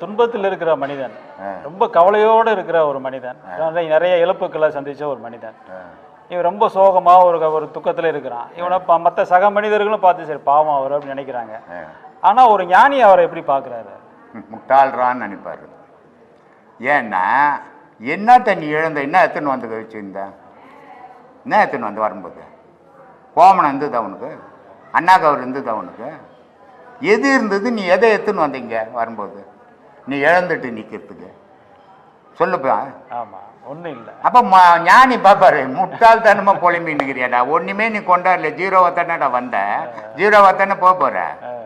துன்பத்தில் இருக்கிற மனிதன். ரொம்ப கவலையோடு இருக்கிற ஒரு மனிதன் நிறைய இழப்புக்களை சந்திச்ச ஒரு மனிதன். இவன் ரொம்ப சோகமா ஒரு ஒரு துக்கத்துல இருக்கிறான். இவனை மத்த சக மனிதர்களும் பார்த்து சரி பாவம் அவர் அப்படின்னு நினைக்கிறாங்க. ஆனா ஒரு ஞானி அவரை எப்படி பார்க்கறாரு? முட்டாள்றான்னு நினைப்பாரு. ஏன்னா என்னத்த நீ இழந்த என்ன எத்தனை வந்து வச்சுருந்த? என்ன எத்தனை வந்து வரும்போது? கோமணம் இருந்தது அவனுக்கு அண்ணாக்கவர் இருந்தது அவனுக்கு எது இருந்தது? நீ எதை எத்துன்னு வந்தீங்க வரும்போது? நீ இழந்துட்டு நிற்கிறதுக்கு சொல்லுப்பா ஆமா ஒண்ணும் இல்ல. அப்போ ம ஞானி பாப்பாரு முட்டாள்தனமாக பொலிமின்னுக்கிறியாடா ஒன்றுமே நீ கொண்டாடல ஜீரோவை தானேடா வந்த. ஜீரோவை தானே போக போற?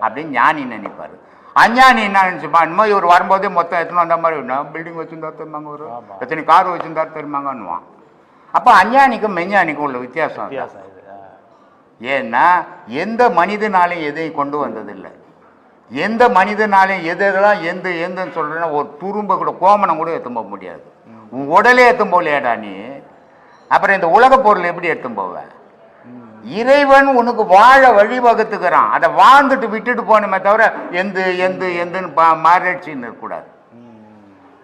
அப்படின்னு ஞானி நினைப்பாரு. அஞ்ஞானி என்ன நினைச்சுப்பா? மாதிரி இவர் வரும்போதே மொத்தம் எத்தனை வந்த மாதிரி பில்டிங் வச்சிருந்தா தெரியுமாங்க ஒரு. எத்தனை கார் வச்சிருந்தா தெரியுமாங்கன்னுவான் அப்போ அஞ்ஞானிக்கும் மெஞ்ஞானிக்கும் உள்ள வித்தியாசம். ஏன்னா எந்த மனிதனாலையும் எதையும் கொண்டு வந்ததில்லை. எந்த மனிதனாலையும் எது எதெல்லாம் எந்த எந்தன்னு சொல்கிறேன்னா ஒரு துரும்ப கூட கோமணம் கூட எடுத்துன்னு போக முடியாது. உன் உடலே எடுத்துன்னு போகலையாடா நீ? அப்புறம் இந்த உலக பொருள் எப்படி எடுத்துன்னு போவ? இறைவன் உனக்கு வாழ வழிவகுத்துக்கிறான் அதை வாழ்ந்துட்டு விட்டுட்டு போகணுமே தவிர எந்த எந்த எந்தன்னு பா மாறிடுச்சின்னு இருக்கக்கூடாது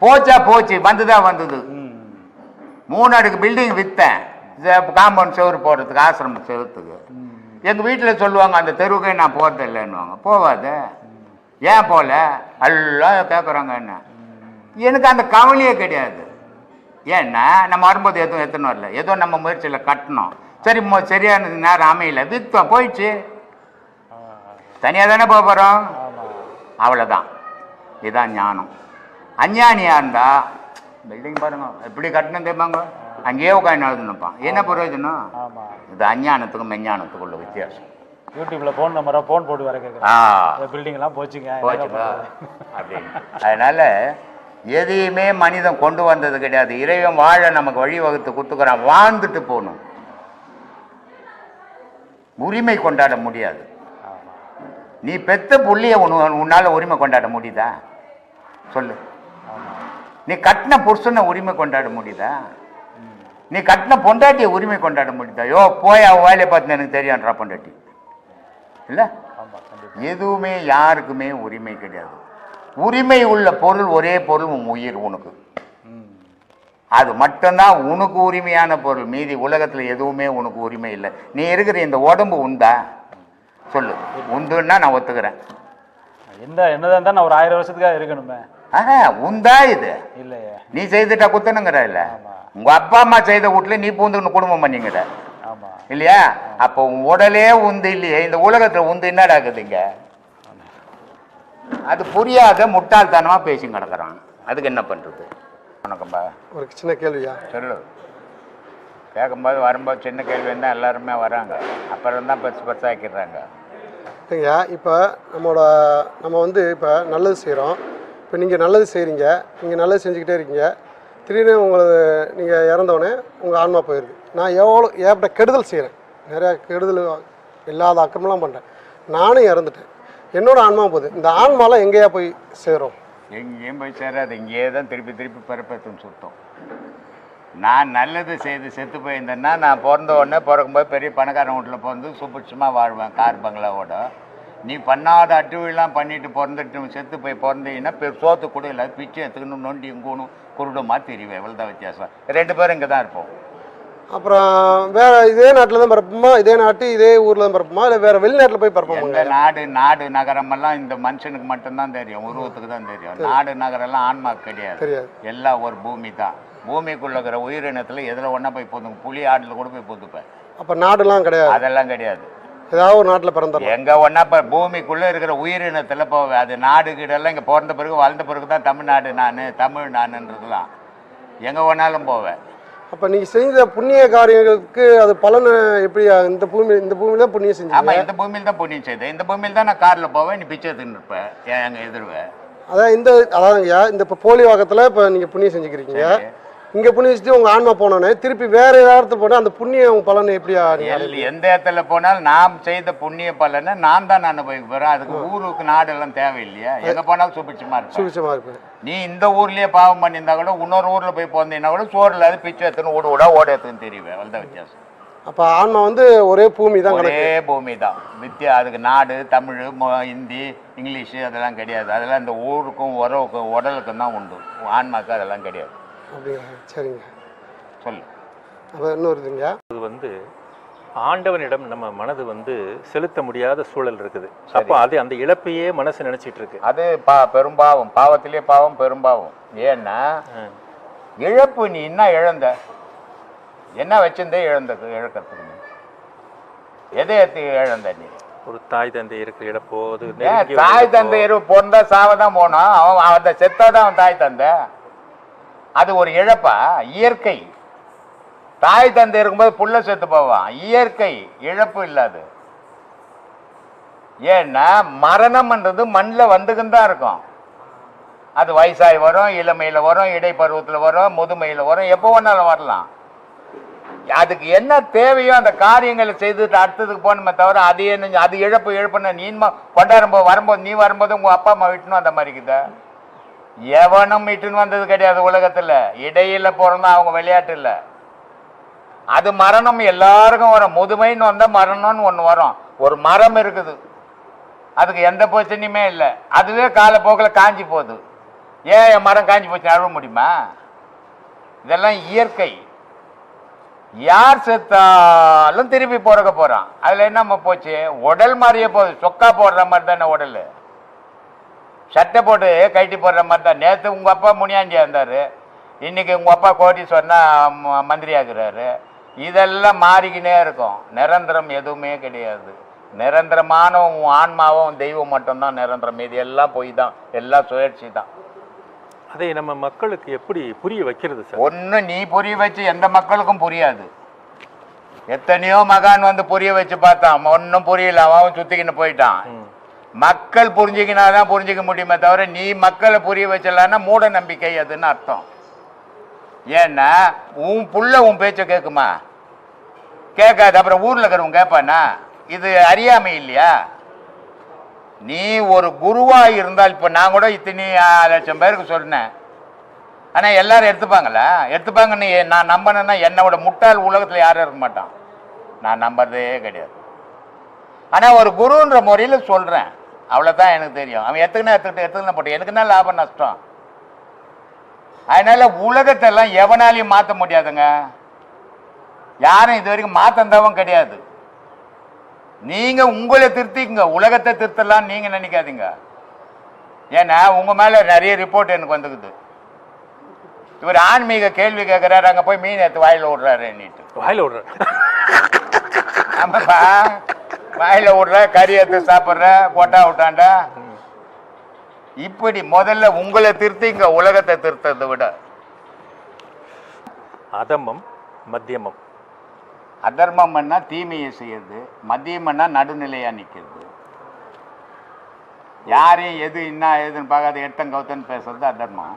போச்சா போச்சு வந்துதான் வந்தது. மூணு அடுக்கு பில்டிங் விற்றேன் காம்பவுண்ட் செவரு போடுறதுக்கு ஆசிரமம் செவத்துக்கு எங்கள் வீட்டில் சொல்லுவாங்க அந்த தெருவுக்கே நான் போகிறது இல்லைன்னுவாங்க போவாத. ஏன் போகல எல்லாம் கேட்குறாங்க என்ன? எனக்கு அந்த கவலையே கிடையாது. ஏன்னா நம்ம வரும்போது எதுவும் எத்தனை வரல. ஏதோ நம்ம முயற்சியில் கட்டணும். சரி மொ சரியான நேரம் அமையல. விற்றோம் போயிடுச்சு. தனியாக தானே போக போகிறோம் அவ்வளோதான் இதுதான் ஞானம். அஞ்ஞானியாக இருந்தா பில்டிங் பாருங்க எப்படி கட்டணும் தெரியுமாங்க அங்கேயே உட்காந்து எழுதுனுப்பான் என்ன பிரயோஜனம்? இது அஞ்ஞானத்துக்கும் மெஞ்ஞானத்துக்கும் உள்ள வித்தியாசம். யூடியூப்ல போன் நம்பரா போன் போட்டு வர கேட்குறேன் ஆ. பில்டிங் எல்லாம் போச்சுங்க பண்றது? அப்படின்னு. அதனால எதையுமே மனிதன் கொண்டு வந்தது கிடையாது. இறைவன் வாழ நமக்கு வழிவகுத்து கொடுத்துக்கிறான். வாழ்ந்துட்டு போகணும். உரிமை கொண்டாட முடியாது. நீ பெத்த புள்ளிய உன் உன்னால உரிமை கொண்டாட முடியுதா? சொல்லு. நீ கட்டின புருஷனை உரிமை கொண்டாட முடியுதா. நீ கட்டின பொண்டாட்டியை உரிமை கொண்டாட முடியுதா? யோ போய் அவன் வேலையை பார்த்து எனக்கு தெரியான்றா பொண்டாட்டி. இல்லை? எதுவுமே யாருக்குமே உரிமை கிடையாது. உரிமை உள்ள பொருள் ஒரே பொருள் உன் உயிர் உனக்கு. அது மட்டும்தான் உனக்கு உரிமையான பொருள். மீதி உலகத்தில் எதுவுமே உனக்கு உரிமை இல்லை. நீ இருக்கிற இந்த உடம்பு உண்டா? சொல்லு. உண்டுன்னா நான் ஒத்துக்கிறேன். எந்த என்னதான் நான் ஒரு ஆயிரம் வருஷத்துக்காக இருக்கணுமே. ஆஹா உண்டா இது? இல்லையே. நீ செய்துட்டா குத்தணுங்கிற இல்ல? ஆமா. உங்க அப்பா அம்மா செய்த வீட்டுல நீ பூந்துன்னு குடும்பம் பண்ணிங்கிற இல்லையா? அப்போ உடலே உந்து இல்லையே. இந்த உலகத்துல உந்து என்னடா இருக்குதுங்க அது புரியாத முட்டாள்தனமா பேசி கிடக்குறான். அதுக்கு என்ன பண்றது? வணக்கம்பா ஒரு சின்ன கேள்வியா? சொல்லு. கேட்கும்போது வரும்போது சின்ன கேள்வி இருந்தால் எல்லாருமே வராங்க. அப்புறம் தான் பெருசு பெருசாக்கிடுறாங்க இல்லைங்கய்யா இப்போ நம்மளோட நம்ம வந்து இப்போ நல்லது செய்கிறோம் இப்போ நீங்கள் நல்லது செய்கிறீங்க நீங்கள் நல்லது செஞ்சுக்கிட்டே இருக்கீங்க. திடீர்னு உங்களது நீங்கள் இறந்தோடனே உங்கள் ஆன்மா போயிடுது நான் எவ்வளோ ஏற்பட்ட கெடுதல் செய்கிறேன். நிறையா கெடுதல் இல்லாத அக்கிரமெல்லாம் பண்ணுறேன். நானும் இறந்துட்டேன். என்னோட ஆன்மா போகுது. இந்த ஆன்மாலாம் எங்கேயா போய் சேரும்? எங்கேயும் போய் சேராது. இங்கேயே தான் திருப்பி திருப்பி பிறப்பத்துன்னு சுத்தம். நான் நல்லது செய்து செத்து போயிருந்தேன்னா நான் பிறந்த உடனே பிறக்கும்போது பெரிய பணக்காரன் வீட்டில் பிறந்து சுபிட்சமாக வாழ்வேன் கார் பங்களாவோட. நீ பண்ணாத அட்டுவெல்லாம் பண்ணிட்டு பிறந்துட்டு செத்து போய் பிறந்தீங்கன்னா பெரு சோத்து கூட இல்லை பிச்சை எடுத்துக்கணும் நொண்டி இங்கூணும் குருடுமா தெரிவேன். இவ்வளோதான் வித்தியாசம். ரெண்டு பேரும் இங்கே தான் இருப்போம். அப்புறம் வேற இதே நாட்டில் தான் பிறப்போமா இதே நாட்டு இதே ஊரில் தான் பிறப்போமா இல்லை வேற வெளிநாட்டில் போய் எந்த நாடு நாடு நகரமெல்லாம் இந்த மனுஷனுக்கு மட்டும்தான் தெரியும். உருவத்துக்கு தான் தெரியும். நாடு நகரெல்லாம் ஆன்மாக்கு கிடையாது. தெரியாது. எல்லாம் ஒரு பூமி தான். பூமிக்குள்ள இருக்கிற உயிரினத்தில் எதில் ஒன்றா போய் பொந்துங்க புலி ஆட்டில் கூட போய் பொந்துப்பேன் அப்போ நாடுலாம் கிடையாது. அதெல்லாம் கிடையாது. ஏதாவது ஒரு நாட்டில் பிறந்துடலாம். எங்க ஒன்றா இப்போ பூமிக்குள்ளே இருக்கிற உயிரினத்தில் போவேன் அது நாடு கீடெல்லாம் இங்கே பிறந்த பிறகு வளர்ந்த பிறகு தான் தமிழ்நாடு நான் தமிழ் நானுன்றதுலாம். எங்கே வேணாலும் போவேன். அப்போ நீங்கள் செஞ்ச புண்ணிய காரியங்களுக்கு அது பலன் எப்படி இந்த பூமி இந்த பூமியில தான் புண்ணியம் செஞ்சீங்க? ஆமாம் இந்த பூமியில் தான் புண்ணியம் செய்தேன். இந்த பூமியில் தான் நான் காரில் போவேன் நீ பிச்சை எடுத்துன்னு இருப்பேன் எங்கள் எதிர்வேன் அதான் இந்த அதாங்கய்யா இந்த இப்போ போலி வாக்கத்தில் இப்போ நீங்கள் புண்ணியம் செஞ்சுக்கிறீங்க. இங்கே புண்ணியம் செஞ்சு உங்கள் ஆன்மா போனோன்னே திருப்பி வேற இடத்துல போனால் அந்த புண்ணியம் பலன் எப்படியா எந்த இடத்துல போனாலும் நாம் செய்த புண்ணிய பலனை நான் தான் அனுபவிக்க போகிறேன் அதுக்கு ஊருக்கு நாடெல்லாம் தேவையில்லையா? எங்கே போனாலும் சுபிட்சமாக இருப்பேன். சுபிச்சமாக இருப்பேன். நீ இந்த ஊர்லயே பாவம் பண்ணியிருந்தா கூட இன்னொரு ஊர்ல போய் பிறந்தீங்கன்னா கூட சோறு இல்லாத பிச்சை எடுத்துன்னு ஓட ஓட ஓட எடுத்துன்னு தெரியுவேன் அவ்வளோதான் வித்தியாசம். அப்போ ஆன்மா வந்து ஒரே பூமி தான் ஒரே பூமி தான். வித்தியா அதுக்கு நாடு தமிழ் ஹிந்தி இங்கிலீஷு அதெல்லாம் கிடையாது. அதெல்லாம் இந்த ஊருக்கும் உறவுக்கும் உடலுக்கும் தான் உண்டு. ஆன்மாக்கு அதெல்லாம் கிடையாது. அப்படியா? சரிங்க. சொல்லு. அப்போ இன்னொரு இதுங்க. அது வந்து ஆண்டவனிடம் நம்ம மனது வந்து செலுத்த முடியாத சூழல் இருக்குது. அப்போ அது அந்த இழப்பையே மனசு நினைச்சிட்டு இருக்கு. அது பா பெரும்பாவம். பாவத்திலே பாவம் பெரும்பாவம். ஏன்னா. இழப்பு நீ என்ன இழந்த? என்ன வச்சிருந்தே இழந்தது இழக்கிறதுக்கு நீ? எதை இழந்த நீ? ஒரு தாய் தந்தை இருக்கிற இழப்போ அது தாய். தந்தை இரு பிறந்தா சாவதான் போனான். அவன் அந்த செத்தாதான் அவன் தாய் தந்தை. அது ஒரு இழப்பா? இயற்கை. தாய் தந்தை இருக்கும்போது புள்ள செத்து போவான். இயற்கை. இழப்பு இல்லாது ஏன்னா மரணம்ன்றது மண்ணில் வந்துக்குன்னு தான் இருக்கும். அது வயசாகி வரும் இளமையில் வரும் இடைப்பருவத்தில் வரும் முதுமையில் வரும் எப்போ வேணாலும் வரலாம். அதுக்கு என்ன தேவையோ அந்த காரியங்களை செய்துட்டு அடுத்ததுக்கு போகணுமே தவிர அது என்ன அது இழப்பு இழப்புன்னு நீமா கொண்டாடும்போது வரும்போது நீ வரும்போது உங்கள் அப்பா அம்மா விட்டுன்னு அந்த மாதிரி இருக்குதா. எவனும் இட்டுன்னு வந்தது கிடையாது உலகத்தில். இடையில பிறந்தா அவங்க விளையாட்டு இல்லை. அது மரணம். எல்லாருக்கும் வரும். முதுமைன்னு வந்தால் மரணம்னு ஒன்று வரும். ஒரு மரம் இருக்குது. அதுக்கு எந்த பிரச்சனையுமே இல்லை. அதுவே காலப்போக்கில் காஞ்சி போகுது. ஏன் என் மரம் காஞ்சி போச்சு? அழுவ முடியுமா? இதெல்லாம் இயற்கை. யார் செத்தாலும் திருப்பி பிறக்க போகிறான் அதில் என்னம்மா போச்சு? உடல் மாதிரியே போகுது. சொக்கா போடுற மாதிரி தானே உடல். சட்டை போட்டு கட்டி போடுற மாதிரி தான். நேற்று உங்கள் அப்பா முனியாண்டியா இருந்தார். இன்னைக்கு உங்கள் அப்பா கோடீஸ்வரனா மந்திரி ஆகுறாரு இதெல்லாம் மாறிக்கினே இருக்கும். நிரந்தரம் எதுவுமே கிடையாது. நிரந்தரமான உன் ஆன்மாவும் தெய்வம் மட்டும்தான் நிரந்தரம். இது எல்லாம் பொய் தான். எல்லாம் சுழற்சி தான். அதை நம்ம மக்களுக்கு எப்படி புரிய வைக்கிறது சார்? ஒன்று நீ புரிய வச்சு எந்த மக்களுக்கும் புரியாது. எத்தனையோ மகான் வந்து புரிய வச்சு பார்த்தான். ஒன்றும் புரியல. அவன் சுத்திக்கின்னு போயிட்டான். மக்கள் மக்கள் புரிஞ்சுக்கினாதான் புரிஞ்சுக்க முடியுமே தவிர நீ மக்களை புரிய வச்சலான்னா மூட நம்பிக்கை அதுன்னு அர்த்தம். ஏன்னா உன் புள்ள உன் பேச்சை கேட்குமா கேட்காது அப்புறம் ஊரில் இருக்கிறவங்க கேட்பானா இது அறியாமை இல்லையா? நீ ஒரு குருவாக இருந்தால் இப்போ நான் கூட இத்தனை லட்சம் பேருக்கு சொன்னேன். ஆனால் எல்லாரும் எடுத்துப்பாங்களா? எடுத்துப்பாங்கன்னு நான் நம்பினேன்னா என்னோட முட்டாள் உலகத்தில் யாரும் இருக்க மாட்டான். நான் நம்புறதே கிடையாது. ஆனால் ஒரு குருன்ற முறையில் சொல்கிறேன் அவ்வளோதான் எனக்கு தெரியும். அவன் எத்துக்குன்னா எடுத்துக்கிட்டு எடுத்துக்கினா போட்டு எனக்கு என்ன லாபம் நஷ்டம். அதனால உலகத்தெல்லாம் எவனாலையும் மாற்ற முடியாதுங்க. யாரும் இது வரைக்கும் மாத்தந்தவன் கிடையாது. நீங்க உங்களை திருத்திக்குங்க. உலகத்தை திருத்தலாம் நீங்க நினைக்காதீங்க. ஏன்னா உங்க மேல நிறைய ரிப்போர்ட் எனக்கு வந்துக்குது. இவர் ஆன்மீக கேள்வி கேட்கிறாரு அங்க போய் மீன் எடுத்து வாயில விடுறாரு நீட்டு வாயில விடுற ஆமாப்பா. வாயில விடுற கறி எடுத்து சாப்பிட்ற கொட்டா விட்டாண்டா இப்படி முதல்ல உங்களை திருத்திங்க உலகத்தை திருத்ததை விட. அதமம் மத்தியமம். அதர்மம்னா தீமையை செய்யறது மதியம்னா நடுநிலையா நிக்கிறது. யாரையும் எது என்ன ஏதுன்னு பார்க்காத எட்டங் கவுத்தன்னு பேசுறது அதர்மம்.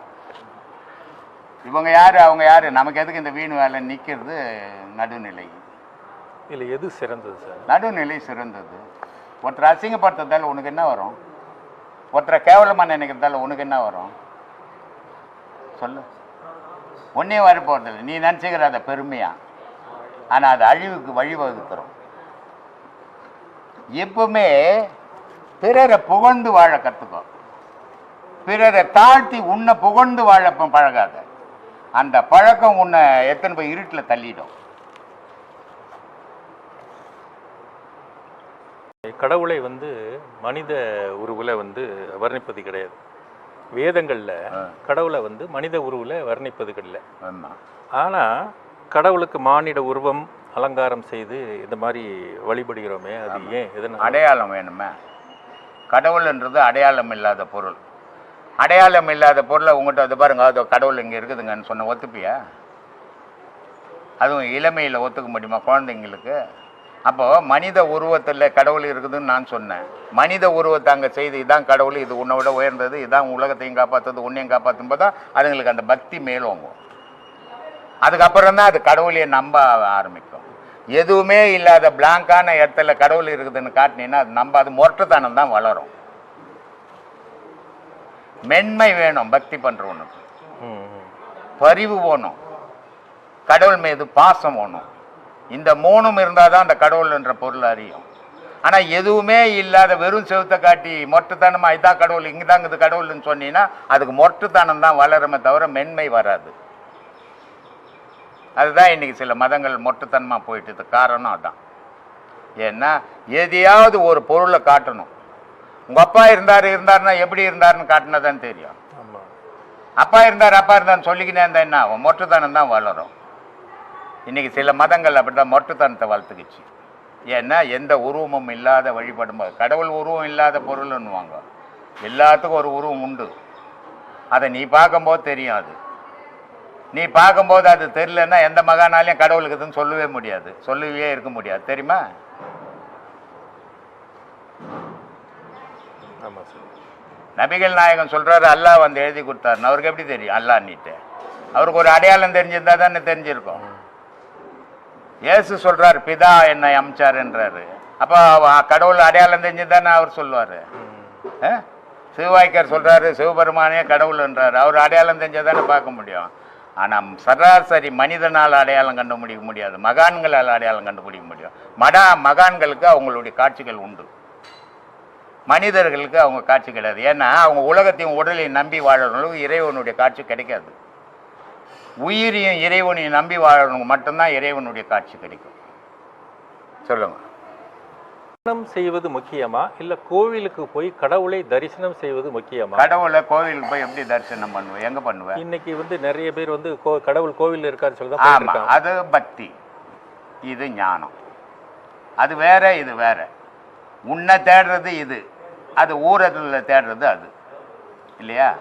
இவங்க யாரு அவங்க யாரு? நமக்கு எதுக்கு இந்த வீண் வேலை நிக்கிறது நடுநிலை? இல்லை எது சிறந்தது சார்? நடுநிலை சிறந்தது. ஒருத்தரை அசிங்கப்படுத்துறதால உனக்கு என்ன வரும்? ஒருத்தரை கேவலமாக நினைக்கிறதால உனக்கு என்ன வரும்? சொல்லு. ஒன்றே வர போறதில்லை நீ நினச்சிக்கிற அதை பெருமையாக ஆனால் அது அழிவுக்கு வழிவகுக்கிறோம் எப்பவுமே பிறரை புகழ்ந்து வாழ கற்றுக்கோ பிறரை தாழ்த்தி உன்னை புகழ்ந்து வாழ பழகாத. அந்த பழக்கம் உன்னை எத்தனை போய் இருட்டில் தள்ளிடும். கடவுளை வந்து மனித உருவுல வந்து வர்ணிப்பது கிடையாது. வேதங்கள்ல. கடவுளை வந்து மனித உருவுல வர்ணிப்பது கிடையாது ஆமா. ஆனா கடவுளுக்கு மானிட உருவம் அலங்காரம் செய்து இந்த மாதிரி வழிபடுகிறோமே அது ஏன்? எதனால? அடையாளம் வேணுமே. கடவுள்ன்றது அடையாளம் இல்லாத பொருள். அடையாளம் இல்லாத பொருளை உங்கள்கிட்ட அது பாருங்க அது கடவுள் இங்கே இருக்குதுங்கன்னு சொன்ன ஒத்துப்பியா? அதுவும் இளமையில் ஒத்துக்க முடியுமா குழந்தைங்களுக்கு? அப்போ மனித உருவத்தில் கடவுள் இருக்குதுன்னு நான் சொன்னேன். மனித உருவத்தை அங்கே செய்து இதான் கடவுள் இது உன்னை விட உயர்ந்தது இதான் உலகத்தையும் காப்பாற்றுறது உன்னையும் காப்பாற்றும் போது தான் அதுங்களுக்கு அந்த பக்தி மேலோங்கும். அதுக்கப்புறம் தான் அது கடவுளையே நம்ப ஆரம்பிக்கும். எதுவுமே இல்லாத பிளாங்கான இடத்துல கடவுள் இருக்குதுன்னு காட்டினீங்கன்னா அது நம்ப அது மொரட்டுத்தனம் தான் வளரும். மென்மை வேணும் பக்தி ம். பரிவு வேணும். கடவுள் மீது பாசம் வேணும். இந்த மூணும் இருந்தால் தான் அந்த கடவுள் என்ற பொருள் அறியும். ஆனால் எதுவுமே இல்லாத வெறும் செவுத்தை காட்டி மொட்டுத்தனமாக இதான் கடவுள் இங்கே தாங்க இது கடவுள்னு சொன்னீங்கன்னா அதுக்கு மொட்டுத்தனம் தான் வளருமே தவிர மென்மை வராது. அதுதான் இன்னைக்கு சில மதங்கள் மொட்டுத்தனமாக போயிட்டு காரணம் அதான். ஏன்னா எதையாவது ஒரு பொருளை காட்டணும். உங்கள் அப்பா இருந்தார் இருந்தாருன்னா எப்படி இருந்தாருன்னு காட்டினா தான் தெரியும் அப்பா இருந்தார் அப்பா இருந்தார்னு சொல்லிக்கினே இருந்தா என்ன ஆகும்? மொட்டுத்தனம் தான் வளரும். இன்னைக்கு சில மதங்கள் அப்படிதான் மொட்டுத்தனத்தை வளர்த்துக்குச்சு. ஏன்னா எந்த உருவமும் இல்லாத வழிபடும் போது கடவுள் உருவம் இல்லாத பொருள்னுவாங்க எல்லாத்துக்கும் ஒரு உருவம் உண்டு. அதை நீ பார்க்கும்போது தெரியும் அது. நீ பார்க்கும்போது அது தெரியலன்னா எந்த மகானாலையும் கடவுளுக்கு இதுன்னு சொல்லவே முடியாது. சொல்லவே இருக்க முடியாது. தெரியுமா? நபிகள் நாயகம் சொல்றாரு அல்லாஹ் வந்து எழுதி கொடுத்தாருன்னு. அவருக்கு எப்படி தெரியும்? அல்லாஹ்னிட்டு அவருக்கு ஒரு அடையாளம் தெரிஞ்சிருந்தா தானே தெரிஞ்சிருக்கும். இயேசு சொல்றாரு பிதா என்னை அமிச்சாருன்றாரு அப்போ கடவுள் அடையாளம் தெரிஞ்சுதானே அவர் சொல்லுவாரு? சிவவாய்க்கர் சொல்றாரு சிவபெருமானே கடவுள்ன்றாரு அவர் அடையாளம் தெரிஞ்சதானே பார்க்க முடியும். ஆனால் சராசரி மனிதனால் அடையாளம் கண்டுபிடிக்க முடியாது. மகான்களால் அடையாளம் கண்டுபிடிக்க முடியும். மடா மகான்களுக்கு அவங்களுடைய காட்சிகள் உண்டு. மனிதர்களுக்கு அவங்க காட்சி கிடையாது. ஏன்னா அவங்க உலகத்தையும் உடலையும் நம்பி வாழறவங்களுக்கு இறைவனுடைய காட்சி கிடைக்காது. உயிரையும் இறைவனையும் நம்பி வாழறவங்க மட்டும்தான் இறைவனுடைய காட்சி கிடைக்கும். சொல்லுங்க. தரிசனம் செய்வது முக்கியமா? இல்ல கோவிலுக்கு போய் கடவுளை தரிசனம் செய்வது முக்கியமா? கடவுளை கோவிலுக்கு போய் எப்படி தரிசனம் பண்ணுவேன் எங்க பண்ணுவேன் இன்னைக்கு வந்து நிறைய பேர் வந்து கடவுள் கோவில் இருக்காருன்னு சொல்லி ஆமா. அது பக்தி. இது ஞானம். அது வேற இது வேற. உன்னை தேடுறது இது. அது ஊரத்தில் தேடுறது அது. இல்லையா?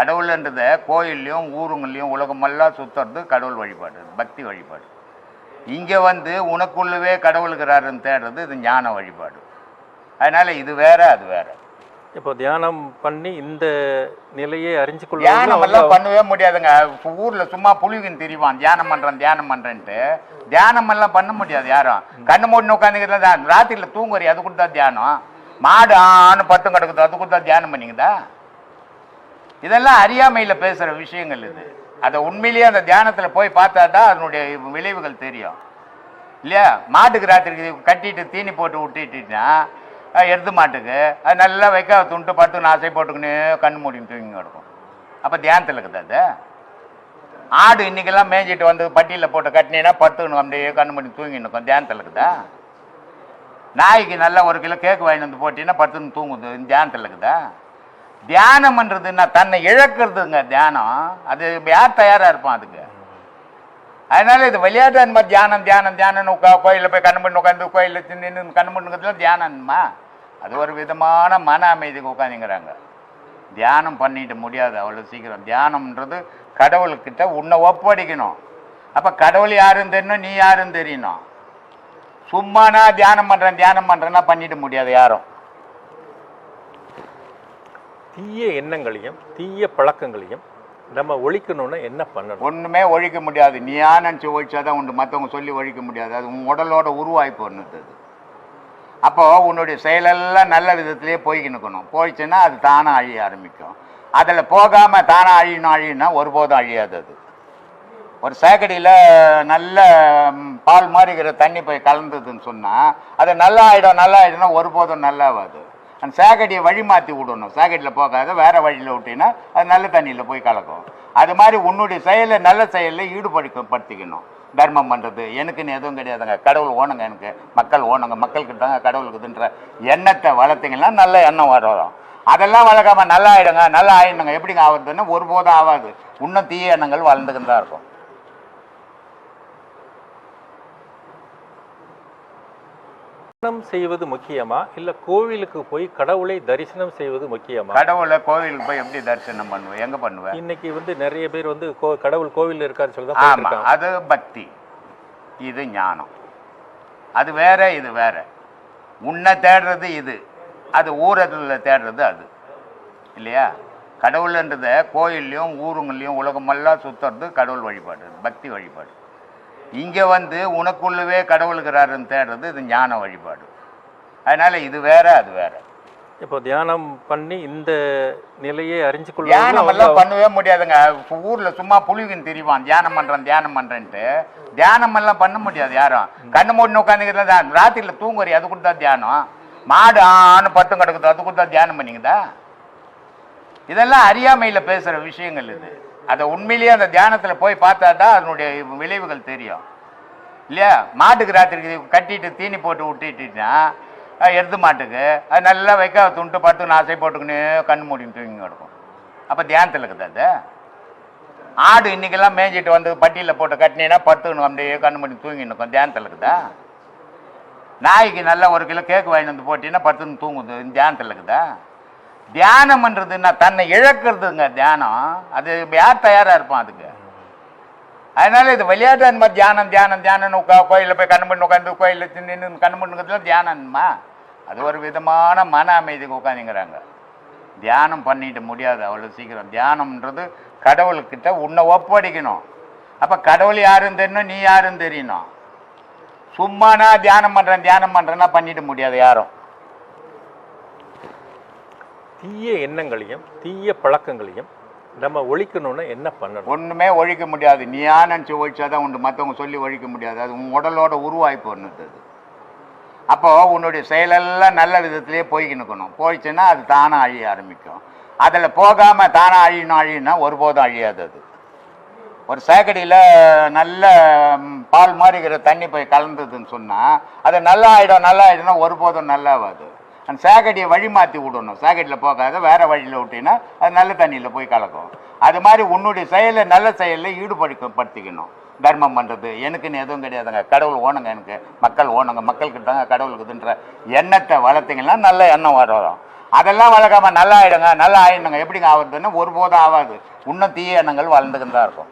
கடவுள்ன்றத கோயில்லையும் ஊருங்கள்லையும் உலகமெல்லாம் சுத்துறது கடவுள் வழிபாடு பக்தி வழிபாடு. இங்கே வந்து உனக்குள்ளவே கடவுளுக்கிறாருன்னு தேடுறது இது ஞான வழிபாடு. அதனால இது வேற அது வேற. இப்போ தியானம் பண்ணி இந்த நிலையை அறிஞ்சு தியானம் எல்லாம் பண்ணவே முடியாதுங்க. ஊர்ல சும்மா புலிவின் திரிவான் தியானம் பண்றேன் தியானம் பண்றேன்ட்டு. தியானம் எல்லாம் பண்ண முடியாது யாரும். கண்ணு மூடி உட்காந்துக்கிறதா ராத்திரில தூங்குறி அது கூட தான் தியானம். மாடு ஆணு பத்தும் கிடக்குது அது கூட தான் தியானம் பண்ணிக்குதா? இதெல்லாம் அறியாமையில் பேசுகிற விஷயங்கள் இது. அதை உண்மையிலேயே அந்த தியானத்தில் போய் பார்த்தா தான் அதனுடைய விளைவுகள் தெரியும். இல்லையா? மாட்டுக்கு ராத்திரிக்கு கட்டிட்டு தீனி போட்டு விட்டுட்டுனா எருது மாட்டுக்கு அது நல்லா வைக்க துண்டு படுத்து நாசை போட்டுக்கின்னு கண் மூடின்னு தூங்கி கிடக்கும். அப்போ தியானத்தில் இருக்குது அது? ஆடு இன்னைக்கெல்லாம் மேய்ஞ்சிட்டு வந்து பட்டியில் போட்டு கட்டினீங்கன்னா பத்துக்கணும் அப்படியே கண் மூடி தூங்கின்னு இருக்கும். தியானத்தில் இருக்குதா? நாய்க்கு நல்லா ஒரு கிலோ கேக்கு வாங்கிட்டு வந்து போட்டீங்கன்னா பத்துன்னு தூங்குது. தியானத்தில் இருக்குதா? தியானம்ன்றதுன்னா தன்னை இழக்கிறதுங்க தியானம். அது யார் தயாராக இருப்பான் அதுக்கு அதனால இது விளையாட்டு அந்த மாதிரி தியானம் தியானம் தியானம் உட்கா கோயிலில் போய் கண்ணு பண்ணி உட்காந்து கோயிலில் நின்று கண்ணு பண்ணுறதுல தியானம்மா? அது ஒரு விதமான மன அமைதிக்கு உட்காந்துங்கிறாங்க தியானம் பண்ணிட்டு முடியாது அவ்வளோ சீக்கிரம். தியானம்ன்றது கடவுள்கிட்ட உன்னை ஒப்படைக்கணும். அப்போ கடவுள் யாருன்னு தெரியணும் நீ யாரும் தெரியணும். சும்மானா தியானம் பண்ணுறேன் தியானம் பண்ணுறேன்னா பண்ணிட்டு முடியாது யாரும். தீய எண்ணங்களையும் தீய பழக்கங்களையும் நம்ம ஒழிக்கணும்னா என்ன பண்ணணும்? ஒன்றுமே ஒழிக்க முடியாது. நீயா நினச்சி ஒழிச்சாதான் உண்டு. மற்றவங்க சொல்லி ஒழிக்க முடியாது. அது உன் உடலோட உருவாகி போனது அப்போது உன்னுடைய செயலெல்லாம் நல்ல விதத்திலே போய்க்கு போயிடுச்சுன்னா அது தானாக அழிய ஆரம்பிக்கும். அதில் போகாமல் தானாக அழியணும் அழியினா ஒருபோதும் அழியாது அது. ஒரு சேக்கடியில் நல்ல பால் மாதிரி இருக்கிற தண்ணி போய் கலந்ததுன்னு சொன்னால் அது நல்லா ஆகிடும் நல்லா ஆகிடும்னா ஒருபோதும் நல்லாவாது. அந்த சேக்கடியை வழி மாற்றி விடணும். சேக்கடியில் போகாத வேறு வழியில் விட்டீங்கன்னா அது நல்ல தண்ணியில் போய் கலக்கும். அது மாதிரி உன்னுடைய செயலை நல்ல செயலில் ஈடுபடுத்தப்படுத்திக்கணும் தர்மம் பண்ணுறது எனக்குன்னு எதுவும் கிடையாதுங்க. கடவுள் ஓணுங்க எனக்கு. மக்கள் ஓணுங்க. மக்கள்கிட்ட தாங்க கடவுளுக்குதுன்ற எண்ணத்தை வளர்த்தீங்கன்னா நல்ல எண்ணம் வரும். அதெல்லாம் வளர்க்காம நல்லா ஆயிடுங்க. நல்லா ஆயிடுங்க. எப்படிங்க ஆகுதுன்னா ஒருபோதும் ஆகாது. இன்னும் தீய எண்ணங்கள் வளர்ந்துக்கிட்டு தான் இருக்கும். தரிசனம் செய்வது முக்கியமா? இல்ல கோவிலுக்கு போய் கடவுளை தரிசனம் செய்வது முக்கியமா? கடவுளை கோவிலுக்கு போய் எப்படி தரிசனம் பண்ணுவேன் எங்க பண்ணுவேன் இன்னைக்கு வந்து நிறைய பேர் வந்து கடவுள் கோவில் இருக்காருன்னு சொல்லி தான் ஆமா. போயிருக்காங்க. அது பக்தி. இது ஞானம். அது வேற இது வேற. உன்னை தேடுறது இது. அது ஊரத்தில் தேடுறது அது. இல்லையா? கடவுள்ன்றத கோயில்லையும் ஊருங்கள்லையும் உலகமெல்லாம் சுத்துறது கடவுள் வழிபாடு பக்தி வழிபாடு. இங்கே வந்து உனக்குள்ளவே கடவுளுக்கிறாருன்னு தேடுறது இது ஞான வழிபாடு. அதனால இது வேற அது வேற. இப்போ தியானம் பண்ணி இந்த நிலையை அறிஞ்சு தியானம் கொள்ள எல்லாம் பண்ணவே முடியாதுங்க. ஊர்ல சும்மா புலிவின் திரிவான் தியானம் பண்றேன் தியானம் பண்றேன்ட்டு. தியானம் எல்லாம் பண்ண முடியாது யாரும். கண்ணு மூடி உட்காந்துக்கிறதா ராத்திரில தூங்குறி அது கூட தான் தியானம். மாடு ஆணு பத்தும் கிடக்குது அது கூட தான் தியானம் பண்ணிக்குதா? இதெல்லாம் அறியாமையில பேசுற விஷயங்கள் இது. அதை உண்மையிலேயே அந்த தியானத்தில் போய் பார்த்தா தான் அதனுடைய விளைவுகள் தெரியும். இல்லையா? மாட்டுக்கு ராத்திரிக்கு கட்டிட்டு தீனி போட்டு விட்டுட்டுனா எருது மாட்டுக்கு. அது நல்லா வைக்க துண்டு படுத்து நாசை போட்டுக்கின்னு கண் மூடின்னு தூங்கி கிடக்கும். அப்போ தியானத்தில் இருக்குது அது. ஆடு இன்றைக்கெல்லாம் மேய்ஞ்சிட்டு வந்து பட்டியில் போட்டு கட்டினீங்கன்னா பத்துக்கணும் அப்படியே கண் மூடி தூங்கி நிற்கும் தியானத்தில் இருக்குதா? நாய்க்கு நல்லா ஒரு கிலோ கேக்கு வாங்கிட்டு வந்து போட்டீங்கன்னா படுத்துன்னு தூங்குது. இந்த தியானத்தில் இருக்குதா? தியானம்ன்றதுன்னா தன்னை இழக்கிறதுங்க தியானம். அது யார் தயாராக இருப்பான் அதுக்கு? அதனால இது விளையாட்டு அந்த மாதிரி தியானம் தியானம் தியானம் உட்கா கோயிலில் போய் கண்ணு பண்ணி உட்காந்து கோயிலில் நின்று கண்ணு பண்ணுங்கிறதுலாம் தியானம்மா. அது ஒரு விதமான மன அமைதிக்கு உட்காந்துங்கிறாங்க தியானம் பண்ணிட்டு முடியாது அவ்வளோ சீக்கிரம். தியானம்ன்றது கடவுள்கிட்ட உன்னை ஒப்படைக்கணும். அப்போ கடவுள் யாருன்னு தெரியணும் நீ யாரும் தெரியணும். சும்மா நான் தியானம் பண்ணுறேன் தியானம் பண்ணுறேன்னா பண்ணிட்டு முடியாது யாரும். தீய எண்ணங்களையும் தீய பழக்கங்களையும் நம்ம ஒழிக்கணும்னா என்ன பண்ணணும்? ஒன்றுமே ஒழிக்க முடியாது. நீயா நினச்சி ஒழிச்சாதான் உண்டு மற்றவங்க சொல்லி ஒழிக்க முடியாது. அது உன் உடலோட உருவாய் போனது அப்போ உன்னுடைய செயலெல்லாம் நல்ல விதத்திலே போய்க்கினுக்கணும். போயிடுச்சுன்னா அது தானாக அழிய ஆரம்பிக்கும். அதில் போகாமல் தானாக அழியணும் அழியினா ஒருபோதும் அழியாது அது. ஒரு சேக்கடியில் நல்ல பால் மாதிரி இருக்கிற தண்ணி போய் கலந்ததுன்னு சொன்னால் அது நல்லா ஆகிடும் நல்லா ஆகிடும்னா ஒருபோதும் நல்லாவாது. அந்த சேக்கடியை வழி மாற்றி விடணும். சேக்கடியில் போகாத வேறு வழியில் விட்டீங்கன்னா அது நல்ல தண்ணியில் போய் கலக்கும். அது மாதிரி உன்னுடைய செயலை நல்ல செயலில் ஈடுபடுத்தப்படுத்திக்கணும். தர்மம் பண்ணுறது எனக்குன்னு எதுவும் கிடையாதுங்க. கடவுள் ஓணுங்க எனக்கு. மக்கள் ஓணுங்க. மக்களுக்கு தாங்க கடவுளுக்குதுன்ற எண்ணத்தை வளர்த்தீங்கன்னா நல்ல எண்ணம் வரும். அதெல்லாம் வளர்க்காம நல்லா ஆயிடுங்க நல்லா ஆயிடுங்க. எப்படிங்க ஆகுதுன்னு ஒருபோதும் ஆகாது. இன்னும் தீய எண்ணங்கள் வளர்ந்துக்கிட்டு தான் இருக்கும்.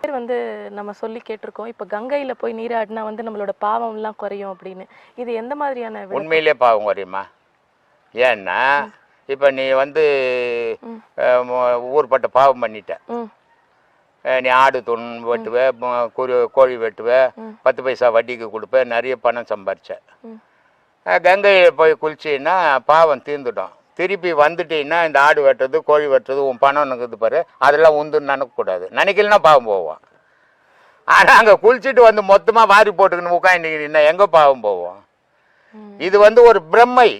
பேர் வந்து நம்ம சொல்லி கேட்டிருக்கோம். இப்போ கங்கையில போய் நீராடினா வந்து நம்மளோட பாவம் எல்லாம் குறையும் அப்படின்னு. இது எந்த மாதிரியான? உண்மையிலே பாவம் குறையுமா? ஏன்னா இப்போ நீ வந்து ஊர்பட்ட பாவம் பண்ணிட்ட. நீ ஆடு துண் வெட்டுவ கோழி வெட்டுவ பத்து பைசா வட்டிக்கு கொடுப்ப நிறைய பணம் சம்பாரிச்ச. கங்கையில் போய் குளிச்சின்னா பாவம் தீர்ந்துடும். திருப்பி வந்துட்டீங்கன்னா இந்த ஆடு வெட்டுறது கோழி வெட்டுறது உன் பணம் இருக்குது பாரு அதெல்லாம் உந்துன்னு நினைக்கக்கூடாது. நினைக்கலன்னா பாவம் போவோம். ஆனால் அங்கே குளிச்சுட்டு வந்து மொத்தமாக வாரி போட்டுக்கணும் உட்காந்துக்கிறீங்கன்னா எங்கே பாவம் போவோம். இது வந்து ஒரு பிரம்மை.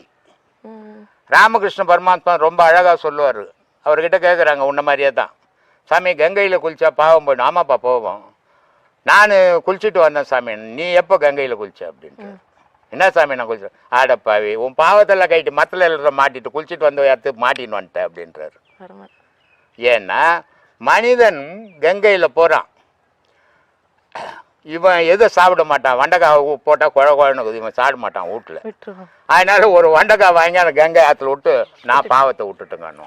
ராமகிருஷ்ண பரமாத்மா ரொம்ப அழகாக சொல்லுவார். அவர்கிட்ட கேட்குறாங்க உன்ன மாதிரியே தான். சாமி கங்கையில் குளிச்சா பாவம் போயிடும். ஆமாப்பா போவோம். நான் குளிச்சுட்டு வந்தேன் சாமி. நீ எப்போ கங்கையில் குளிச்ச? அப்படின்ட்டு. என்ன சாமி நான் குளிச்சேன் ஆடப்பாவி உன் பாவத்தெல்லாம் கைட்டு மத்தில் எழுத மாட்டிட்டு குளிச்சுட்டு வந்த இடத்து மாட்டின்னு வந்துட்டேன் அப்படின்றாரு. ஏன்னா மனிதன் கங்கையில் போகிறான் இவன் எதை சாப்பிட மாட்டான்? வண்டக்காய் போட்டால் குழ குழனுக்குது இவன் சாப்பிட மாட்டான் வீட்டில். அதனால ஒரு வண்டக்காய் வாங்கி அந்த கங்கை ஆற்றுல விட்டு நான் பாவத்தை விட்டுட்டுங்கன்னு.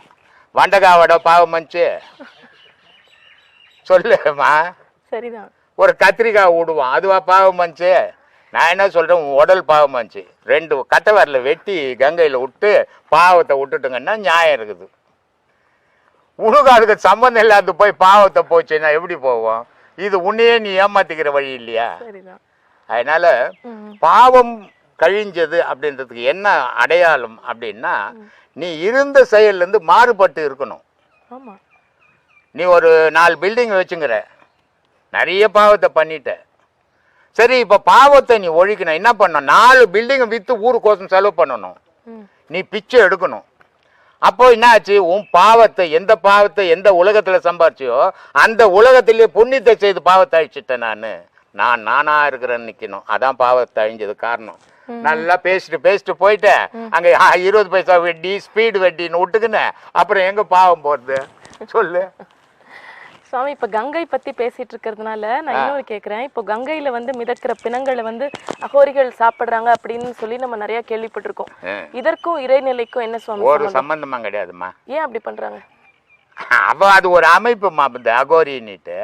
வண்டக்காவோட பாவம் வந்துச்சு சொல்லுமா? சரிதான். ஒரு கத்திரிக்காய் விடுவான் அதுவா பாவம் வந்துச்சு நான் என்ன சொல்கிறேன் உடல் பாவம் வந்துச்சு ரெண்டு கட்டை வரல வெட்டி கங்கையில் விட்டு பாவத்தை விட்டுட்டுங்கன்னா நியாயம் இருக்குது. உனக்கு அதுக்கு சம்மந்தம் இல்லாத போய் பாவத்தை போச்சுன்னா எப்படி போவோம்? இது உன்னையே நீ ஏமாத்திக்கிற வழி இல்லையா? அதனால பாவம் கழிஞ்சது அப்படின்றதுக்கு என்ன அடையாளம் அப்படின்னா நீ இருந்த செயல்லேருந்து மாறுபட்டு இருக்கணும். நீ ஒரு நாலு பில்டிங் வச்சுங்கிற நிறைய பாவத்தை பண்ணிட்ட. சரி இப்போ பாவத்தை நீ ஒழிக்கணும். என்ன பண்ணணும்? நாலு பில்டிங்கை விற்று ஊருக்கோசம் செலவு பண்ணணும். நீ பிச்சை எடுக்கணும். அப்போ என்ன ஆச்சு உன் பாவத்தை எந்த பாவத்தை எந்த உலகத்தில் சம்பாரிச்சியோ அந்த உலகத்திலே புண்ணியத்தை செய்து பாவத்தை அழிச்சிட்டேன் நான். நான் நானா இருக்கிறேன்னு நிற்கணும் அதான் பாவத்தை அழிஞ்சது காரணம். நல்லா பேசிட்டு பேசிட்டு போயிட்டேன். அங்கே இருபது பைசா வெட்டி ஸ்பீடு வெட்டின்னு விட்டுக்கினேன். அப்புறம் எங்கே பாவம் போகிறது சொல்லு. சுவாமி இப்ப கங்கை பத்தி பேசிட்டு இருக்கிறதுனால நான் இன்னொரு கேக்குறேன். இப்போ கங்கையில வந்து மிதக்கிற பிணங்களை வந்து அகோரிகள் சாப்பிடுறாங்க அப்படின்னு சொல்லி நம்ம நிறைய கேள்விப்பட்டிருக்கோம். இதற்கும் இறைநிலைக்கும் என்ன சுவாமி ஒரு சம்பந்தம்? கிடையாதும்மா. ஏன் அப்படி பண்றாங்க? அவ அது ஒரு அமைப்புமா இந்த அகோரின்னுட்டு.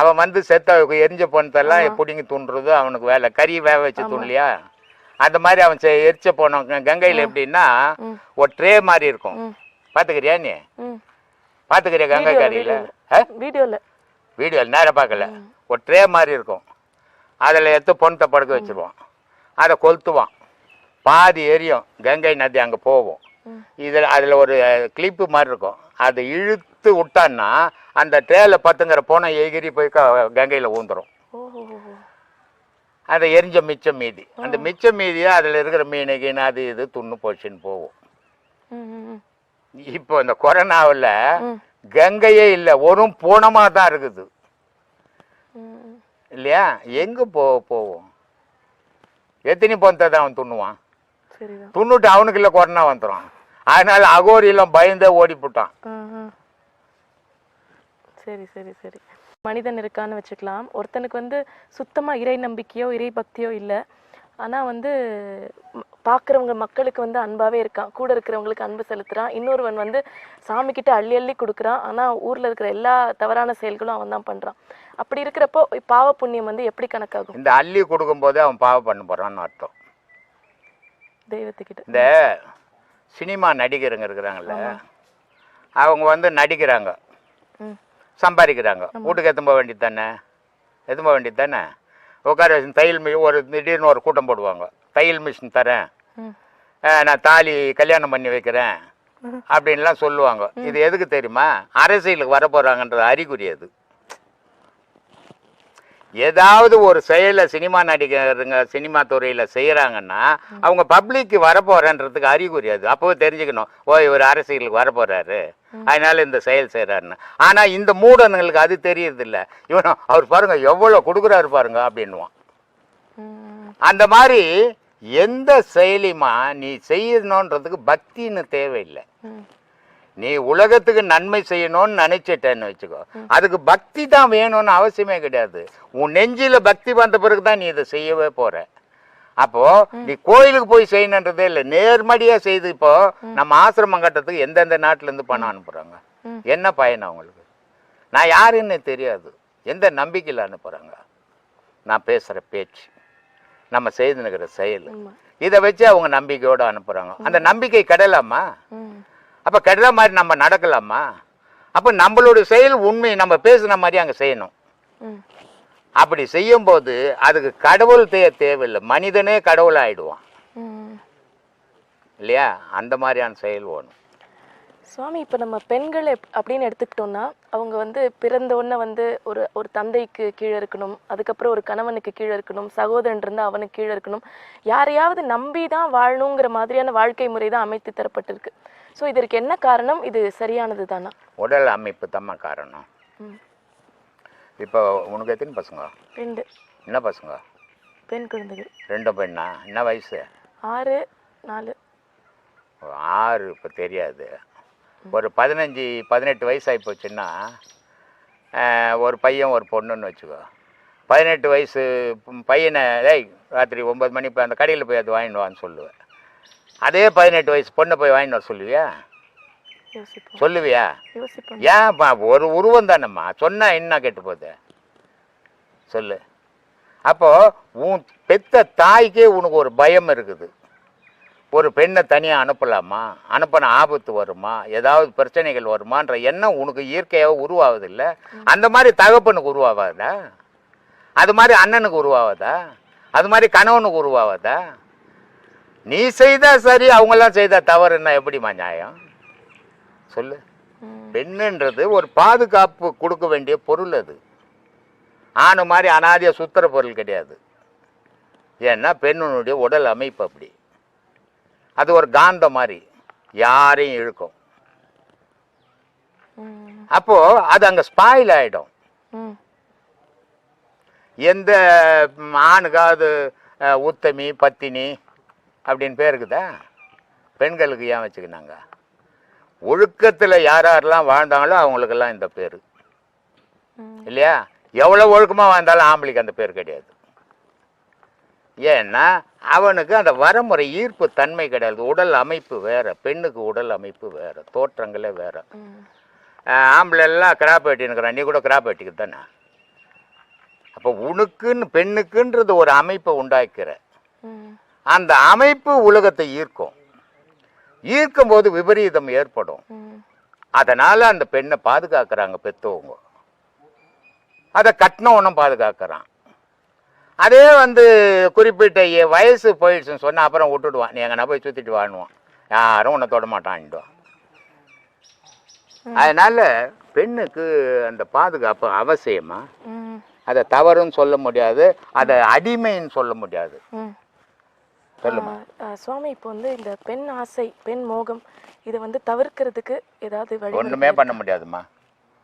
அவன் வந்து செத்த எரிஞ்ச பொண்ணத்தெல்லாம் பிடிங்கி துண்டுறது அவனுக்கு வேலை. கறி வேக வச்சு துணலையா? அந்த மாதிரி அவன் எரிச்ச போனோம் கங்கையில் எப்படின்னா ஒரு ட்ரே மாதிரி இருக்கும். பார்த்துக்கிறியா நீ? பார்த்துக்கிறியா கங்கை கறியில்? வீடியோல. வீடியோ நேரம் பார்க்கல. ஒரு ட்ரே மாதிரி இருக்கும். அதில் எடுத்து பொண்ணத்தை படுக்க வச்சிருவான் அதை கொளுத்துவான் பாதி எரியும். கங்கை நதி அங்கே போகும். இதில் அதில் ஒரு கிளிப்பு மாதிரி இருக்கும். அதை இழுத்து விட்டான்னா அந்த ட்ரேல பத்துங்கிற போனை எகிரி போய் கங்கையில ஊந்துரும். ஓஹோ அதை எரிஞ்ச மிச்சம் மீதி. அந்த மிச்சம் மீதியை அதில் இருக்கிற மீன் கீன் அது இது துண்ணு போச்சுன்னு போகும். இப்போ இந்த கொரோனாவில். கங்கையே இல்லை வெறும் பூனமாக தான் இருக்குது. இல்லையா? எங்கே போ போவோம்? எத்தனை பொந்தத்தை தான் அவன் துண்ணுவான்? துண்ணுட்டு அவனுக்கு இல்லை கொரோனா வந்துடும் அதனால அகோரியெல்லாம் பயந்தே ஓடி போட்டான். ஆ, ஆ. சரி சரி சரி. மனிதன் இருக்கான்னு வச்சுக்கலாம். ஒருத்தனுக்கு வந்து சுத்தமா இறை நம்பிக்கையோ இறை பக்தியோ இல்லை. ஆனா வந்து பார்க்கறவங்க மக்களுக்கு வந்து அன்பாவே இருக்கான். கூட இருக்கிறவங்களுக்கு அன்பு செலுத்துறான். இன்னொருவன் வந்து சாமி கிட்ட அள்ளி அள்ளி கொடுக்குறான். ஆனா ஊர்ல இருக்கிற எல்லா தவறான செயல்களும் அவன் தான் பண்றான். அப்படி இருக்கிறப்போ பாவ புண்ணியம் வந்து எப்படி கணக்காகும்? இந்த அள்ளி கொடுக்கும்போதே அவன் பாவம் பண்ண போகிறான்னு அர்த்தம். தெய்வத்துக்கிட்ட. இந்த சினிமா நடிகருங்க இருக்கிறாங்கல்ல அவங்க வந்து நடிக்கிறாங்க. சம்பாதிக்கிறாங்க. வீட்டுக்கு எத்தும் போக வேண்டியது தானே? எத்தும் போக வேண்டியது தானே? உட்கார தையல் ஒரு திடீர்னு ஒரு கூட்டம் போடுவாங்க. தையல் மிஷின் தரேன். நான் தாலி கல்யாணம் பண்ணி வைக்கிறேன். அப்படின்லாம் சொல்லுவாங்க. இது எதுக்கு தெரியுமா? அரசியலுக்கு வர போகிறாங்கன்றது அறிகுறி அது. ஏதாவது ஒரு செயலை சினிமா நடிகருங்க சினிமா துறையில் செய்கிறாங்கன்னா அவங்க பப்ளிக்கு வரப்போறன்றதுக்கு அறிகுறி அது. அப்போவே தெரிஞ்சுக்கணும். ஓ இவர் அரசியலுக்கு வரப்போறாரு. அதனால இந்த செயல் செய்கிறாருன்னு ஆனால் இந்த மூடனுங்களுக்கு அது தெரியறதில்ல. இவன் அவர் பாருங்க எவ்வளோ கொடுக்குறாரு பாருங்க அப்படின்னுவான். ம். அந்த மாதிரி எந்த செயலியுமா நீ செய்யணுன்றதுக்கு பக்தின்னு தேவையில்லை. நீ உலகத்துக்கு நன்மை செய்யணும்னு நினைச்சிட்டேன்னு வச்சுக்கோ. அதுக்கு பக்தி தான் வேணும்னு அவசியமே கிடையாது. உன் நெஞ்சில பக்தி வந்த பிறகு தான் நீ இதை செய்யவே போற. அப்போ நீ கோயிலுக்கு போய் செய்யணுன்றதே இல்லை. நேர்மடியா செய்து இப்போ நம்ம ஆசிரமம் கட்டுறதுக்கு எந்தெந்த நாட்டுல இருந்து பணம் அனுப்புறாங்க. என்ன பயன் அவங்களுக்கு? நான் யாருன்னு தெரியாது. எந்த நம்பிக்கையில் அனுப்புறாங்க? நான் பேசுற பேச்சு. நம்ம செய்துனுக்கிற செயல். இதை வச்சு அவங்க நம்பிக்கையோட அனுப்புறாங்க. அந்த நம்பிக்கை கடலாமா? அப்போ கெடுற மாதிரி நம்ம நடக்கலாமா? அப்போ நம்மளுடைய செயல் உண்மை நம்ம பேசுன மாதிரி அங்கே செய்யணும். அப்படி செய்யும்போது அதுக்கு கடவுள் தே தேவையில்லை. மனிதனே கடவுள் ஆயிடுவான் இல்லையா? அந்த மாதிரியான செயல் வேணும். சுவாமி இப்போ நம்ம பெண்கள் எப்- அப்படின்னு எடுத்துக்கிட்டோம்னா அவங்க வந்து பிறந்த உடனே வந்து ஒரு ஒரு தந்தைக்கு கீழே இருக்கணும் அதுக்கப்புறம் ஒரு கணவனுக்கு கீழே இருக்கணும் சகோதரன் இருந்தால் அவனுக்கு கீழே இருக்கணும் யாரையாவது நம்பி தான் வாழணுங்கிற மாதிரியான வாழ்க்கை முறை தான் அமைத்து தரப்பட்டிருக்கு. ஸோ இதற்கு என்ன காரணம்? இது சரியானது தானா? உடல் அமைப்பு தம்ம காரணம். இப்போ உனக்கு எத்தனை பசங்க? ரெண்டு. என்ன பசங்க? பெண் குழந்தைகள். ரெண்டு பெண்ணா? என்ன வயசு? ஆறு நாலு. ஆறு இப்போ தெரியாது. ஒரு பதினஞ்சு பதினெட்டு வயசு ஆகி போச்சுன்னா ஒரு பையன் ஒரு பொண்ணுன்னு வச்சுக்கோ. பதினெட்டு வயசு பையனை டேய் ராத்திரி ஒம்பது மணி போய் அந்த கடையில் போய் அது வாங்கிட்டு வான்னு சொல்லுவேன். அதே பதினெட்டு வயசு பொண்ணை போய் வாங்கிட்டு வர சொல்லுவியா? சொல்லுவியா? ஏன்ப்பா ஒரு உருவம் தானம்மா? சொன்னா என்ன கெட்டு போகுது? சொல்லு. அப்போ உன் பெத்த தாய்க்கே உனக்கு ஒரு பயம் இருக்குது. ஒரு பெண்ணை தனியாக அனுப்பலாமா? அனுப்பின ஆபத்து வருமா? ஏதாவது பிரச்சனைகள் வருமான்ற எண்ணம் உனக்கு இயற்கையாக உருவாகுதில்ல அந்த மாதிரி தகப்பனுக்கு உருவாகாதா அது மாதிரி அண்ணனுக்கு உருவாகாதா அது மாதிரி கணவனுக்கு உருவாகாதா நீ செய்தா சரி அவங்கெல்லாம் செய்தா தவறுன்னா எப்படிம்மா நியாயம்? சொல்லு. பெண்ணுன்றது ஒரு பாதுகாப்பு கொடுக்க வேண்டிய பொருள் அது. ஆணு மாதிரி அனாதிய சுத்துற பொருள் கிடையாது. ஏன்னா பெண்ணுனுடைய உடல் அமைப்பு அப்படி. அது ஒரு காந்த மாதிரி. யாரையும் இழுக்கும். அப்போ அது அங்க ஸ்பாயில் ஆயிடும். எந்த ஆணுக்காவது உத்தமி பத்தினி அப்படின்னு பேர் இருக்குதா? பெண்களுக்கு ஏன் வச்சுக்கினாங்க? ஒழுக்கத்தில் யார் யாரெல்லாம் வாழ்ந்தாங்களோ அவங்களுக்கெல்லாம் இந்த பேர். இல்லையா? எவ்வளோ ஒழுக்கமாக வாழ்ந்தாலும் ஆம்பளைக்கு அந்த பேர் கிடையாது. ஏன்னா அவனுக்கு அந்த வரமுறை ஈர்ப்பு தன்மை கிடையாது. உடல் அமைப்பு வேற பெண்ணுக்கு உடல் அமைப்பு வேற தோற்றங்களே வேற. ம் ஆம்பளை எல்லாம் கிராப் வெட்டினுக்கிறான் நீ கூட கிராப் வெட்டிக்கு தானே? அப்போ உனக்குன்னு பெண்ணுக்குன்றது ஒரு அமைப்பை உண்டாக்கிற. அந்த அமைப்பு உலகத்தை ஈர்க்கும். ஈர்க்கும் போது விபரீதம் ஏற்படும். அதனால் அதனால அந்த பெண்ணை பாதுகாக்கிறாங்க பெத்தவங்க. அதை கட்டினவனும் பாதுகாக்கிறான். அதே வந்து குறிப்பிட்ட வயசு போயிடுச்சுன்னு சொன்னா அப்புறம் விட்டுடுவான். நீ எங்கன்னா போய் சுற்றிட்டு வாணுவான் யாரும் உன்னை தொட மாட்டான்டுவான் அதனால பெண்ணுக்கு அந்த பாதுகாப்பு அவசியமா? அதை தவறுன்னு சொல்ல முடியாது. அதை அடிமைன்னு சொல்ல முடியாது. சொல்லுமா? சுவாமி இப்போ வந்து இந்த பெண் ஆசை பெண் மோகம் இதை வந்து தவிர்க்கிறதுக்கு ஏதாவது ஒண்ணுமே பண்ண முடியாதுமா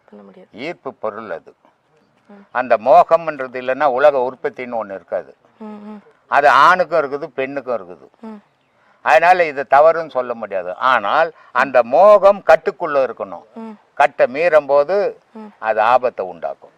பண்ண முடியாது. ஈர்ப்பு பொருள் அது. அந்த மோகம்ன்றது இல்லைன்னா உலக உற்பத்தின்னு ஒன்று இருக்காது. அது ஆணுக்கும் இருக்குது பெண்ணுக்கும் இருக்குது. அதனால இது தவறுன்னு சொல்ல முடியாது. ஆனால் அந்த மோகம் கட்டுக்குள்ள இருக்கணும். கட்டை மீறும் போது. அது ஆபத்தை உண்டாக்கும்.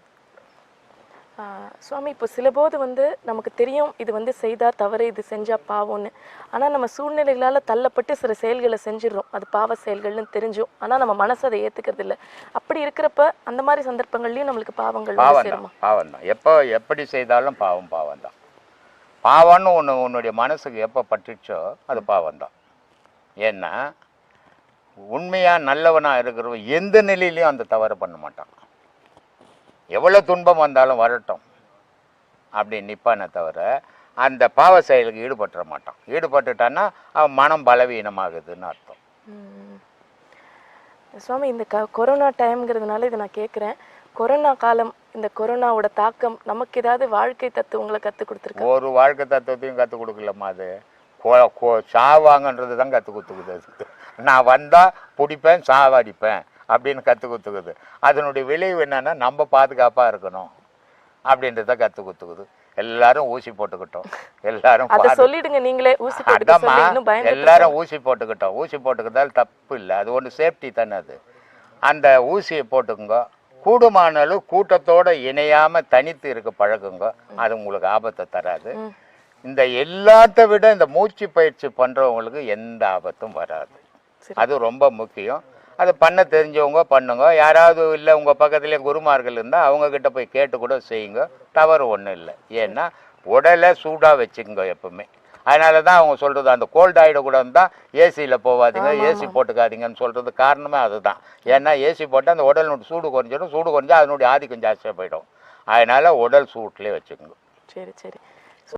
சுவாமி இப்போ சில போது வந்து நமக்கு தெரியும் இது வந்து செய்தா தவறு இது செஞ்சா பாவம்னு. ஆனா நம்ம சூழ்நிலைகளால தள்ளப்பட்டு சில செயல்களை செஞ்சிடுறோம். அது பாவ செயல்கள்னு தெரிஞ்சும். ஆனா நம்ம மனசு அதை ஏத்துக்கிறது இல்ல. அப்படி இருக்கிறப்ப அந்த மாதிரி சந்தர்ப்பங்கள்லயும் நம்மளுக்கு பாவங்கள் பாவம் பாவம் தான் எப்போ எப்படி செய்தாலும் பாவம் பாவம் தான் பாவம்னு ஒன்று உன்னுடைய மனசுக்கு எப்போ பட்டுச்சோ அது பாவம் தான் ஏன்னா உண்மையாக நல்லவனாக இருக்கிறவன் எந்த நிலையிலையும் அந்த தவறை பண்ண மாட்டான். எவ்வளோ துன்பம் வந்தாலும் வரட்டும். அப்படி நிற்பானே தவிர அந்த பாவ செயலுக்கு ஈடுபட்டுற மாட்டான். ஈடுபட்டுட்டான்னா அவன் மனம் பலவீனமாகுதுன்னு அர்த்தம். சுவாமி இந்த க கொரோனா டைம்ங்கிறதுனால இதை நான் கேட்குறேன். கொரோனா காலம் இந்த கொரோனாவோட தாக்கம் நமக்கு ஏதாவது வாழ்க்கை தத்துவங்களை கற்றுக் கொடுத்துருக்கா? ஒரு வாழ்க்கை தத்துவத்தையும் கற்றுக் கொடுக்கலம்மா அது. சாவாங்கன்றது தான் கற்றுக் கொடுத்துக்குது. நான் வந்தால் பிடிப்பேன் சாவடிப்பேன். அப்படின்னு கற்றுக் கொடுத்துக்குது அதனுடைய விளைவு என்னன்னா நம்ம பாதுகாப்பாக இருக்கணும் அப்படின்றத கற்றுக் கொடுத்துக்குது எல்லாரும் ஊசி போட்டுக்கிட்டோம். எல்லாரும் சொல்லிடுங்க நீங்களே ஊசி அதாம்மா எல்லாரும் ஊசி போட்டுக்கிட்டோம். ஊசி போட்டுக்கிட்டால் தப்பு இல்லை. அது ஒன்று சேஃப்டி தானே அது. அந்த ஊசியை போட்டுக்குங்க. கூடுமான அளவு கூட்டத்தோட இணையாம தனித்து இருக்க பழகுங்க. அது உங்களுக்கு ஆபத்தை தராது. இந்த எல்லாத்த விட இந்த மூச்சு பயிற்சி பண்றவங்களுக்கு எந்த ஆபத்தும் வராது. அது ரொம்ப முக்கியம். அதை பண்ண தெரிஞ்சவங்க பண்ணுங்க. யாராவது இல்லை உங்கள் பக்கத்துலேயே குருமார்கள் இருந்தால் அவங்க கிட்ட போய் கேட்டு கூட செய்யுங்க. தவறு ஒன்றும் இல்லை. ஏன்னா உடலை சூடாக வச்சுக்கோங்க எப்பவுமே. அதனால தான் அவங்க சொல்கிறது அந்த கோல்ட் ஆகிடக்கூடாது தான் ஏசியில் போகாதீங்க ஏசி போட்டுக்காதீங்கன்னு சொல்கிறது காரணமே அதுதான். ஏன்னா ஏசி போட்டால் அந்த உடல் சூடு குறைஞ்சிடும். சூடு குறைஞ்சா அதனுடைய ஆதிக்கம் ஜாஸ்தியாக போயிடும். அதனால உடல் சூட்லேயே வச்சுக்கோங்க. சரி சரி.